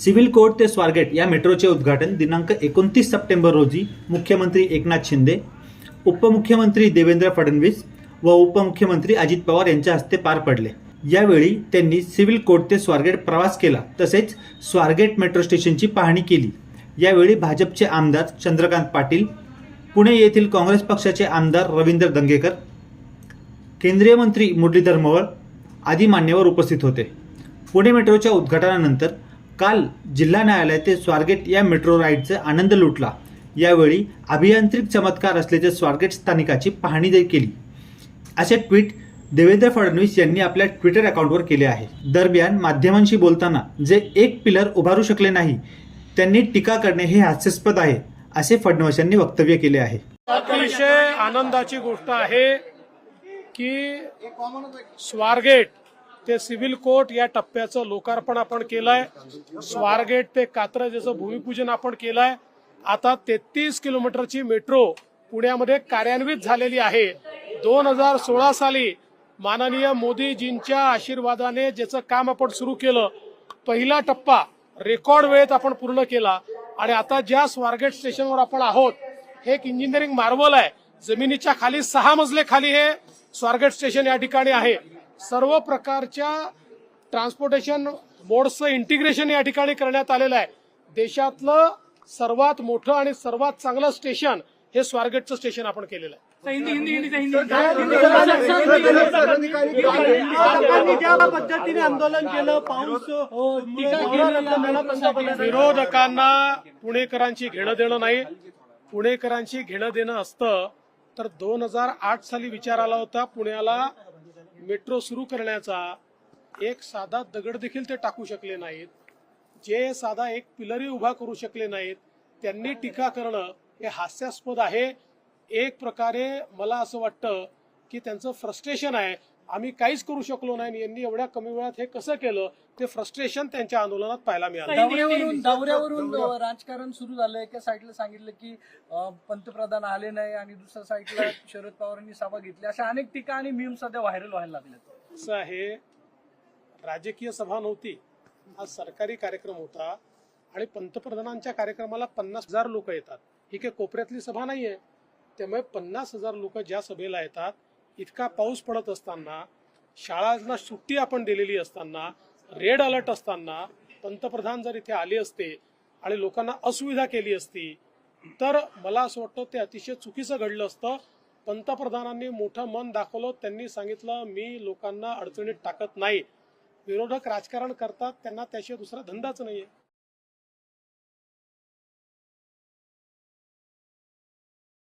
Civil court ते स्वारगेट या मेट्रोचे उद्घाटन दिनांक एकोणतीस सप्टेंबर रोजी मुख्यमंत्री एकनाथ शिंदे उपमुख्यमंत्री देवेंद्र फडणवीस व उपमुख्यमंत्री अजित पवार यांच्या हस्ते पार पडले. यावेळी त्यांनी सिव्हिल कोर्ट ते स्वारगेट प्रवास केला तसेच स्वारगेट मेट्रो स्टेशनची पाहणी केली. यावेळी भाजपचे आमदार चंद्रकांत पाटील पुणे येथील काँग्रेस पक्षाचे आमदार रवींद्र दंगेकर केंद्रीय मंत्री मुरलीधर मोहोळ आदी मान्यवर उपस्थित होते. पुणे मेट्रोच्या उद्घाटनानंतर काल जिल्हा न्यायालय ते स्वारगेट या मेट्रो राईडचा आनंद लुटला. यावेळी अभियांत्रिक चमत्कार असल्याचे स्वारगेट स्थानिकाची पाहणी केली. असे ट्विट देवेंद्र फडणवीस यांनी आपल्या ट्विटर अकाउंटवर केले आहे. दरम्यान माध्यमांशी बोलताना जे एक पिलर उभारू शकले नाही त्यांनी टीका करणे हे हास्यास्पद आहे असे फडणवीस यांनी वक्तव्य केले आहे. अतिशय आनंदाची गोष्ट आहे की स्वारगेट ते सिव्हिल कोर्ट या टप्प्याचं लोकार्पण आपण केलंय. स्वारगेट ते कात्रजेचं भूमिपूजन आपण केलंय. आता तेहतीस किलोमीटरची मेट्रो पुण्यामध्ये कार्यान्वित झालेली आहे. दोन हजार सोळा साली माननीय मोदीजींच्या आशीर्वादाने ज्याचं काम आपण सुरू केलं पहिला टप्पा रेकॉर्ड वेळेत आपण पूर्ण केला. आणि आता ज्या स्वारगेट स्टेशनवर आपण आहोत हे एक इंजिनिअरिंग मार्वल आहे. जमिनीच्या खाली सहा मजले खाली हे स्वारगेट स्टेशन या ठिकाणी आहे. सर्व प्रकारच्या ट्रान्सपोर्टेशन मोड्सचं इंटिग्रेशन या ठिकाणी करण्यात आलेलं आहे देशातलं सर्वात मोठं आणि सर्वात चांगलं स्टेशन हे स्वारगेटचं स्टेशन आपण केलेलं आहे हिंदी हिंदी हिंदी हिंदी सरकारने ज्या पद्धतीने आंदोलन केलं पाऊस विरोधकांना पुणेकरांची घेणं देणं नाही पुणेकरांची घेणं देणं असतं तर दोन हजार आठ साली विचार आला होता पुण्याला मेट्रो सुरू करण्याचा एक साधा दगड देखील ते टाकू शकले नाहीत. जे साधा एक पिलरी उभा करू शकले नाहीत. त्यांनी टीका करणं हे हास्यास्पद आहे. एक प्रकारे मला असं वाटतं की त्यांचं फ्रस्ट्रेशन आहे. आम्ही काहीच करू शकलो नाही आणि यांनी एवढ्या कमी वेळात हे कसं केलं ते फ्रस्ट्रेशन त्यांच्या आंदोलनात पाहायला मिळालं. दौऱ्यावरून राजकारण सुरू झालंय एका साईडला सांगितलं की पंतप्रधान आले नाही आणि दुसऱ्या साईडला शरद पवारांनी सभा घेतली. अशा अनेक टीका आणि मीम सध्या व्हायरल व्हायला लागल्या असं आहे राजकीय सभा नव्हती. हा सरकारी कार्यक्रम होता आणि पंतप्रधानांच्या कार्यक्रमाला पन्नास हजार लोक येतात. ही काही कोपऱ्यातली सभा नाहीये. त्यामुळे पन्नास हजार लोक ज्या सभेला येतात इतका पाऊस पडत असताना शाळांना सुट्टी आपण दिलेली असताना रेड अलर्ट असताना पंतप्रधान जर इथे आले असते आणि लोकांना असुविधा केली असती तर मला असं वाटतं ते अतिशय चुकीचं घडलं असतं. पंतप्रधानांनी मोठं मन दाखवलं त्यांनी सांगितलं मी लोकांना अडचणीत टाकत नाही. विरोधक राजकारण करतात त्यांना त्याशिवाय दुसरा धंदाच नाहीये.